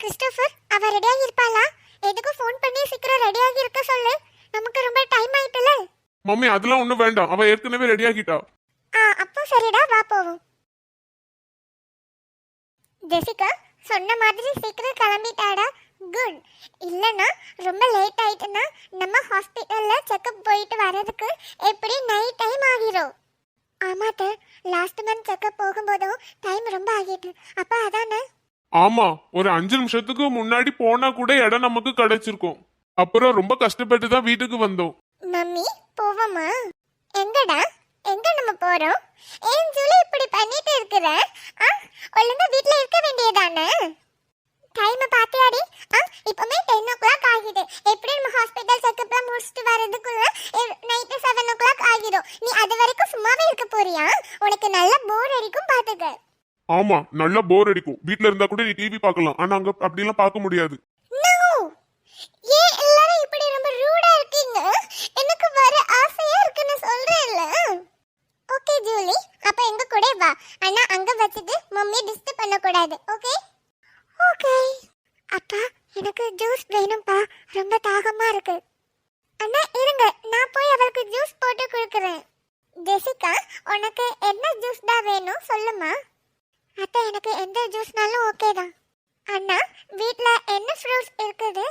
Christopher அவ ரெடியாகி இருப்பாளா எதுக்கும் ஃபோன் பண்ணி சீக்கிரம் ரெடியாகி இருக்க சொல்லு. நமக்கு ரொம்ப டைம் ஆயிட்டுல. மம்மி அதெல்லாம் ஒண்ணும் வேண்டாம். அவ ஏற்கனவே ரெடி ஆகிட்டா. ஆ அப்போ சரிடா வா போவோம். ஜெசிகா சொன்ன மாதிரி சீக்கிரம் கிளம்பிட்டாடா. குட் இல்லைன்னா ரொம்ப லேட் ஆயிட்டுன்னா நம்ம ஹாஸ்பிட்டல்ல செக்கப் போயிட்டு வர்றதுக்கு எப்படி நைட் டைம் ஆகிரும்? ஆமாத்த லாஸ்ட் மந்த் செக்கப் போகும்போதும் டைம் ரொம்ப ஆகிட்டு. அப்ப அதானே? ஆமா ஒரு அஞ்சு நிமிஷத்துக்கு முன்னாடி போனா கூட இடம் நமக்கு கிடைச்சிருக்கும். அப்புறம் ரொம்ப கஷ்டப்பட்டு தான் வீட்டுக்கு வந்தோம். மம்மி போவோமா? எங்கடா? எங்க நம்ம போறோம்? ஏன் ஜூலி இப்படி பண்ணிட்டு இருக்கிற? ஆ ஒழுங்கா வீட்ல இருக்க வேண்டியதானே? டைம் பாத்தியாடி ஆ இப்பமே டென் ஓ கிளாக் ஆகிடு எப்படி நம்ம ஹாஸ்பிட்டல் செக்கப்லாம் முடிச்சுட்டு வரதுக்குள்ள நைட்டு செவன் ஓ கிளாக் ஆகிடும் நீ அது வரைக்கும் சும்மாவே இருக்க போறியா? உனக்கு நல்ல போர் அடிக்கும் பாத்துக்க. ஆமா நல்லா போர் அடிக்கும். வீட்ல இருந்தா கூட நீ டிவி பார்க்கலாம். ஆனா அங்க அப்படிலாம் பார்க்க முடியாது. ஏன் எல்லாரும் இப்படி ரொம்ப ரூடா இருக்கீங்க? எனக்கு வர ஆசையா இருக்குன்னு சொல்றேன்ல ஓகே ஜூலி. அப்ப எங்க கூட வா. ஆனா அங்க வச்சுட்டு மம்மியை டிஸ்டர்ப் பண்ணக்கூடாது. ஓகே ஓகே அப்பா எனக்கு ஜூஸ் வேணும்ப்பா. ரொம்ப தாகமா இருக்கு. அண்ணா இருங்க. நான் போய் அவளுக்கு ஜூஸ் போட்டு கொடுக்குறேன். ஜெசிகா உனக்கு என்ன ஜூஸ் தான் வேணும்? சொல்லுமா அத்தை எனக்கு எந்த ஜூஸ்னாலும் ஓகே தான். அண்ணா வீட்ல என்ன ஃப்ரூட்ஸ் இருக்குது?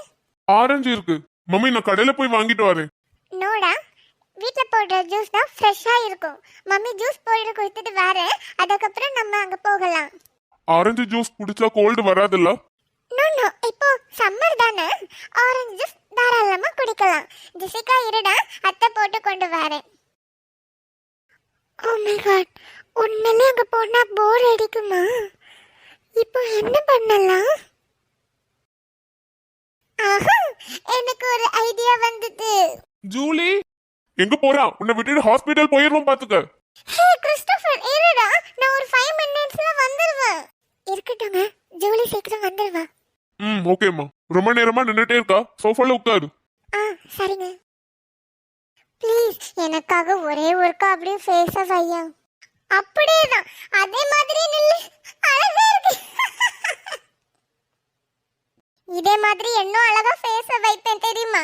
ஆரஞ்சு இருக்கு. மம்மி நான் கடையில போய் வாங்கிட்டு வரேன். நோடா வீட்ல போடுற ஜூஸ் தான் ஃப்ரெஷ்ஷா இருக்கும். மம்மி ஜூஸ் போட்டு கொடுத்துட்டு வரேன். அதுக்கப்புறம் நம்ம அங்க போகலாம். ஆரஞ்சு ஜூஸ் குடிச்சா கோல்டு வராதுல்ல? நோ நோ இப்போ சம்மர் தானே. ஆரஞ்சு ஜூஸ் தாராளமா குடிக்கலாம். ஜெசிகா இருடா அத்தை போட்டு கொண்டு வரேன். ஓ மை காட் உண்மையிலே அங்க போனா போர் அடிக்குமா? இப்போ என்ன பண்ணலாம்? ஆஹா எனக்கு ஒரு ஐடியா வந்தது. ஜூலி எங்க போறா? உன்னை விட்டுட்டு ஹாஸ்பிட்டல் போயிடுவோம் பாத்துக்க. ஹே கிறிஸ்டோபர் இருடா. நான் ஒரு ஃபைவ் மினிட்ஸ்ல வந்துருவேன். இருக்கட்டுங்க. ஜூலி சீக்கிரம் வந்துருவா. ம் ஓகேம்மா ரொம்ப நேரமா நின்னுட்டே இருக்கா. சோஃபால உட்காரு. ஆ சரிங்க. ப்ளீஸ் எனக்காக ஒரே ஒருக்கா அப்படியே ஃபேஸ வையா அப்படியே தான் அதே மாதிரி நில்லு. அழகா இருக்கு. இதே மாதிரி இன்னும் அழகா ஃபேஸ வைப்பேன் தெரியுமா?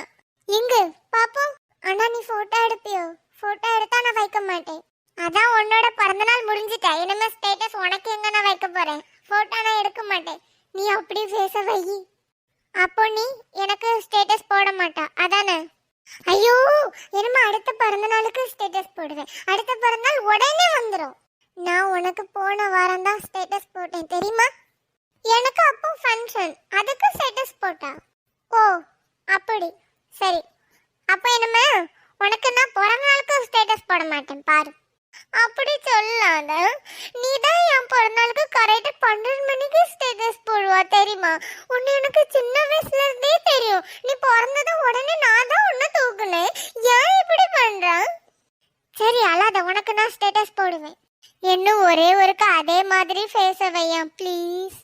எங்க பாப்போம் ஆனா நீ போட்டோ எடுப்பியோ போட்டோ எடுத்தா நான் வைக்க மாட்டேன் அதான் உன்னோட பிறந்தநாள் முடிஞ்சிட்டா இனிமே ஸ்டேட்டஸ் உனக்கு எங்க நான் வைக்க போறேன் போட்டோ நான் எடுக்க மாட்டேன் நீ அப்படி ஃபேஸ வை அப்போ நீ எனக்கு ஸ்டேட்டஸ் போட மாட்டா அதானே ஐயோ என்னமா அடுத்த பிறந்த நாளுக்கு ஸ்டேட்டஸ் போடுவேன். அடுத்த பிறந்தால் உடனே வந்துடும் நான் உனக்கு போன வாரம் தான் ஸ்டேட்டஸ் போட்டேன் தெரியுமா? எனக்கு அப்போ ஃபங்க்ஷன் அதுக்கு ஸ்டேட்டஸ் போட்டா. ஓ அப்படி. சரி. அப்போ என்னம்மா? உனக்கு நான் பிறந்த நாளுக்கு ஸ்டேட்டஸ் போட மாட்டேன் பாரு. அப்படி சொல்லாத நீ தான் என் பிறந்தநாளுக்கு கரெக்டா பன்னெண்டு மணிக்கு ஸ்டேட்டஸ் போடுவா தெரியுமா உன்னை எனக்கு சின்ன வயசுல இருந்தே தெரியும் நீ பிறந்ததும் உடனே நான் தான் உன்னை தூக்குனேன் ஏன் இப்படி பண்ற சரி அழாத உனக்கு நான் ஸ்டேட்டஸ் போடுவேன் இன்னும் ஒரே ஒருக்கு அதே மாதிரி ஃபேஸ வையா ப்ளீஸ்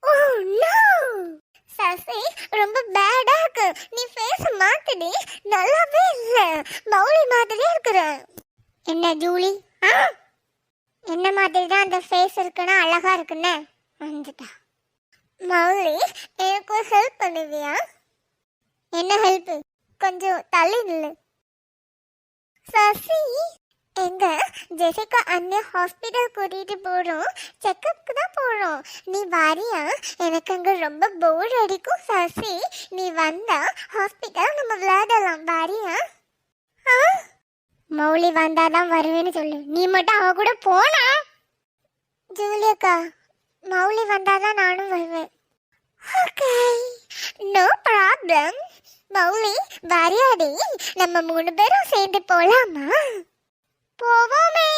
ஓ நோ சசி ரொம்ப பேடா இருக்கு. நீ ஃபேஸ் மாத்துடி. நல்லாவே இல்ல. மௌலி மாதிரியே இருக்கிற. என்ன ஜூலி? ஆ? என்ன மாதிரி தான் அந்த ஃபேஸ் இருக்குன்னா அழகா இருக்குன்னு? வந்துட்டா. மௌலி எனக்கு ஹெல்ப் பண்ணுவியா? என்ன ஹெல்ப் கொஞ்சம் தள்ளி நில்லு. சசி எங்க? ஜெசிகா அண்ணன் ஹாஸ்பிட்டல் கூட்டிட்டு போறோம். செக்கப்புக்கு தான் போறோம். நீ வாரியா? எனக்கு அங்க ரொம்ப போர் அடிக்கும் சசி. நீ வந்தா ஹாஸ்பிட்டல் நம்ம விளையாடலாம். வாரியா? ஆ? மௌலி வந்தாதான் வருவேன்னு சொல்லு. நீ மட்டும் அவ கூட போனா? ஜூலியக்கா மௌலி வந்தாதான் நானும் வருவேன். ஓகே. நோ ப்ராப்ளம் மௌலி வரியாடி நம்ம மூணு பேரும் சேர்ந்து போலாமா? போவோமே.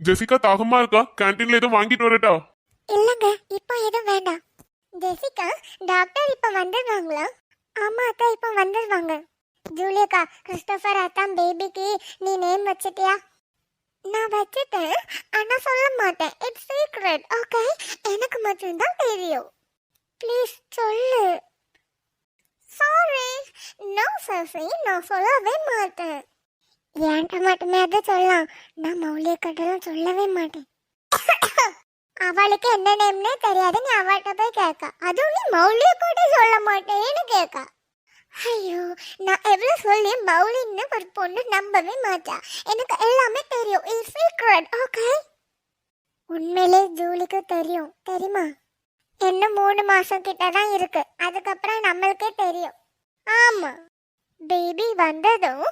ஜெசிகா தாகமா இருக்கா? கேண்டீன்ல எதுவும் வாங்கிட்டு வரட்டா? இல்லைங்க இப்போ எதுவும் வேண்டாம். ஜெசிகா டாக்டர் இப்போ வந்துடுவாங்களா ஆமா அத்தா இப்போ வந்துடுவாங்க ஜூலியக்கா கிறிஸ்டோபர் அத்தான் பேபிக்கு நீ நேம் வச்சிட்டியா? நான் வச்சுட்டேன் ஆனால் சொல்ல மாட்டேன். இட்ஸ் சீக்ரெட் ஓகே எனக்கு மட்டும்தான் தெரியும். ப்ளீஸ் சொல்லு. சாரி நோ சசி நான் சொல்லவே மாட்டேன். என்கிட்ட மட்டுமே அதை சொல்லலாம். நான் மௌலிய கட்டெல்லாம் சொல்லவே மாட்டேன். அவளுக்கு என்ன நேம்னே தெரியாது. நீ அவள்கிட்ட போய் கேட்க. அதுவும் நீ மௌலிய கூட சொல்ல மாட்டேன்னு கேட்க. ஐயோ நான் எவ்வளவு சொல்லி மௌலின்னு ஒரு பொண்ணு நம்பவே மாட்டா. எனக்கு எல்லாமே தெரியும். இட்ஸ் சீக்ரெட் ஓகே உண்மையிலே ஜூலிக்கு தெரியும். தெரியுமா? இன்னும் மூணு மாசம் கிட்ட தான் இருக்கு. அதுக்கப்புறம் நம்மளுக்கே தெரியும். ஆமா. பேபி வந்ததும்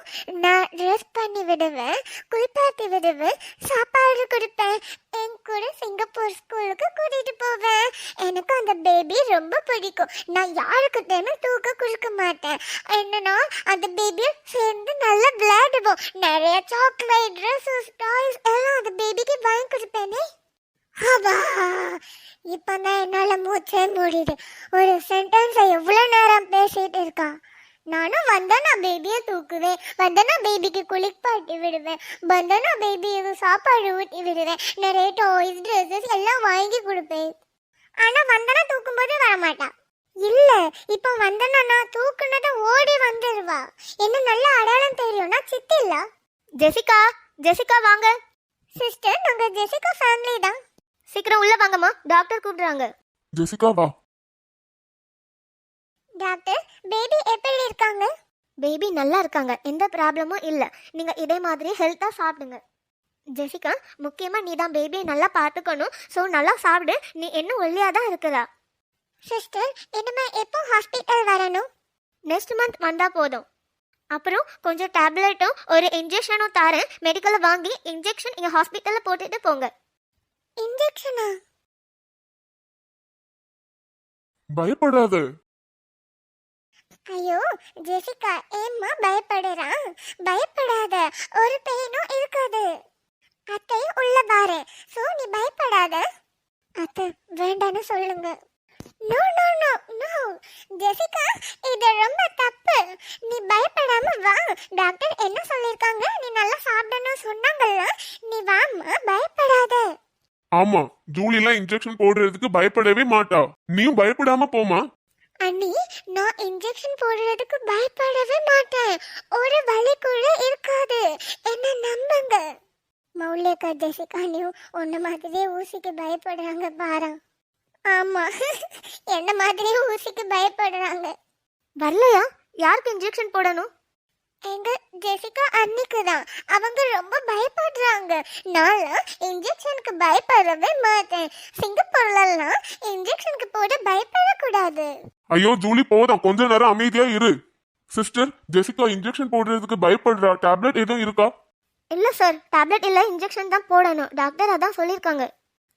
நான் ட்ரெஸ் பண்ணி விடுவேன் குளிப்பாட்டி விடுவேன் சாப்பாடு கொடுப்பேன். என் கூட சிங்கப்பூர் ஸ்கூலுக்கு கூட்டிட்டு போவேன். எனக்கு அந்த பேபி ரொம்ப பிடிக்கும். நான் யாருக்கு யாருக்கிட்டேயுமே தூக்க கொடுக்க மாட்டேன். என்னன்னா அந்த பேபியை சேர்ந்து நல்லா விளையாடுவோம். நிறைய சாக்லேட் ட்ரெஸ்ஸஸ் டாய்ஸ் எல்லாம் அந்த பேபிக்கு வாங்கி கொடுப்பேனே. அவா நான் என்னால் மூச்சே முடியுது ஒரு சென்டென்ஸை எவ்வளோ நேரம் பேசிகிட்டு இருக்கா? நானும் வந்தனா பேபியை தூக்குவேன். வந்தனா பேபிக்கு குளிப்பாட்டி விடுவேன். வந்தனா பேபிக்கு சாப்பாடு ஊட்டி விடுவேன். நிறைய டாய்ஸ் ட்ரெஸ்ஸஸ் எல்லாம் வாங்கி கொடுப்பேன். ஆனா வந்தனா தூக்கும்போது வரமாட்டா. இல்ல இப்போ வந்தனா நான் தூக்குனத ஓடி வந்துருவா. என்ன நல்ல அடையாளம் தெரியும் நான் சித்தி இல்ல ஜெசிகா ஜெசிகா வாங்க. சிஸ்டர் நாங்க ஜெசிகா ஃபேமிலி தான். சீக்கிரம் உள்ள வாங்கம்மா. டாக்டர் கூப்பிடுறாங்க. ஜெசிகா வா. டாக்டர் பேபி எப்படி இருக்காங்க பேபி நல்லா இருக்காங்க. எந்த ப்ராப்ளமும் இல்லை. நீங்க இதே மாதிரி ஹெல்த்தா சாப்பிடுங்க. ஜெசிகா முக்கியமா நீ தான் பேபியை நல்லா பார்த்துக்கணும். ஸோ நல்லா சாப்பிடு. நீ இன்னும் ஒல்லியா தான் இருக்கிறா? சிஸ்டர் இனிமே எப்போ ஹாஸ்பிட்டல் வரணும்? நெக்ஸ்ட் மந்த் வந்தா போதும். அப்புறம் கொஞ்சம் டேப்லெட்டும் ஒரு இன்ஜெக்ஷனும் தரேன். மெடிக்கலில் வாங்கி இன்ஜெக்ஷன் இங்கே ஹாஸ்பிட்டலில் போட்டுட்டு போங்க. இன்ஜெக்ஷனா பயப்படாத. ஐயோ ஜெசிகா ஏம்மா பயப்படுறா? பயப்படாத ஒரு பேனும் இருக்காது. அத்தை உள்ள பாரு. சோ நீ பயப்படாத. அத்தை வேண்டான்னு சொல்லுங்க. No no no no. Jessica இது ரொம்ப தப்பு. நீ பயப்படாம வா. டாக்டர் என்ன சொல்லிருக்காங்க? நீ நல்லா சாப்பிடணும் சொன்னாங்கல்ல. நீ வாம்மா பயப்படாத. ஆமா ஜூலிலாம் இன்ஜெக்ஷன் போடுறதுக்கு பயப்படவே மாட்டா. நீயும் பயப்படாம போமா அண்ணி நான் இன்ஜெக்ஷன் போடுறதுக்கு பயப்படவே மாட்டேன். ஒரு வலி கூட இருக்காது. என்ன நம்புங்க. மௌலிகா ஜெசிகானியும் உன்ன மாதிரியே ஊசிக்கு பயப்படுறாங்க பாரா. ஆமா. என்ன மாதிரி ஊசிக்கு பயப்படுறாங்க. வரலையா? யாருக்கு இன்ஜெக்ஷன் போடணும்? எங்க ஜெசிகா அன்னிக்கு தான். அவங்க ரொம்ப பயப்படுறாங்க. நான் இன்ஜெக்ஷனுக்கு பயப்படவே மாட்டேன். சிங்கப்பூர்லலாம் இன்ஜெக்ஷனுக்கு போட பயப்படக்கூடாது. ஐயோ ஜூலி போதும். கொஞ்ச நேரம் அமைதியா இரு. சிஸ்டர் ஜெசிகா இன்ஜெக்ஷன் போடுறதுக்கு பயப்படுறா. டேப்லெட் எதுவும் இருக்கா? இல்லை சார் டேப்லெட் இல்லை இன்ஜெக்ஷன் தான் போடணும். டாக்டர் அதான் சொல்லியிருக்காங்க.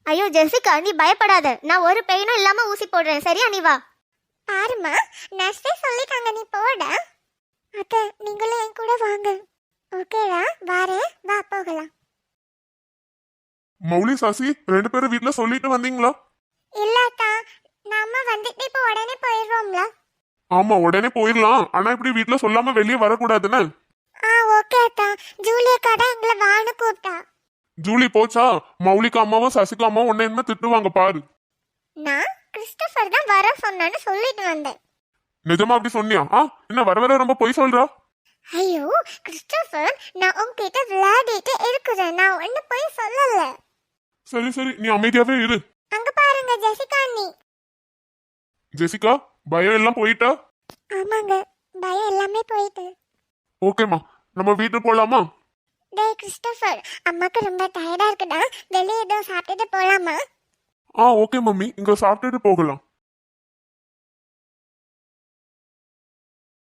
ஐயோ ஜெசிகா நீ பயப்படாத. நான் ஒரு பெயினும் இல்லாமல் ஊசி போடுறேன். சரியா நீ வா. பாருமா நர்ஸே சொல்லிட்டாங்க நீ போட. அத்தை நீங்களும் என் கூட வாங்க. ஓகேடா வாரேன் வா போகலாம். மௌலி சாசி ரெண்டு பேரும் வீட்ல சொல்லிட்டு வந்தீங்களா? இல்லாட்டா நாம வந்துட்டு இப்போ உடனே போயிடுவோம்ல ஆமா உடனே போயிடலாம். ஆனா இப்படி வீட்ல சொல்லாம வெளியே வரக்கூடாதுன்னு. ஆ ஓகே அத்தா. ஜூலியக்கா தான் எங்களை வான்னு கூப்பிட்டா. ஜூலி போச்சா? மௌலிகா அம்மாவும் சசிகா அம்மாவும் உன்னை என்ன திட்டுவாங்க பாரு. நான் கிறிஸ்டோபர் தான் வர சொன்னான்னு சொல்லிட்டு வந்தேன். நிஜமா அப்படி சொன்னியா? ஆ என்ன வர வர ரொம்ப பொய் சொல்றா? ஐயோ கிறிஸ்டோபர் நான் உன்கிட்ட விளையாடிட்டு இருக்கிறேன். நான் ஒன்று போய் சொல்லல. சரி சரி நீ அமைதியாவே இரு. அங்க பாருங்க ஜெசிகா அண்ணி. ஜெசிகா பயம் எல்லாம் போயிட்டா? ஆமாங்க பயம் எல்லாமே போயிட்டு. ஓகேம்மா நம்ம வீட்டுக்கு போலாமா? டேய் கிறிஸ்டோபர் அம்மாக்கு ரொம்ப டயர்டா இருக்குடா. வெளியே ஏதோ சாப்பிட்டுட்டு போலாமா? ஆ ஓகே மம்மி. இங்க சாப்பிட்டுட்டு போகலாம்.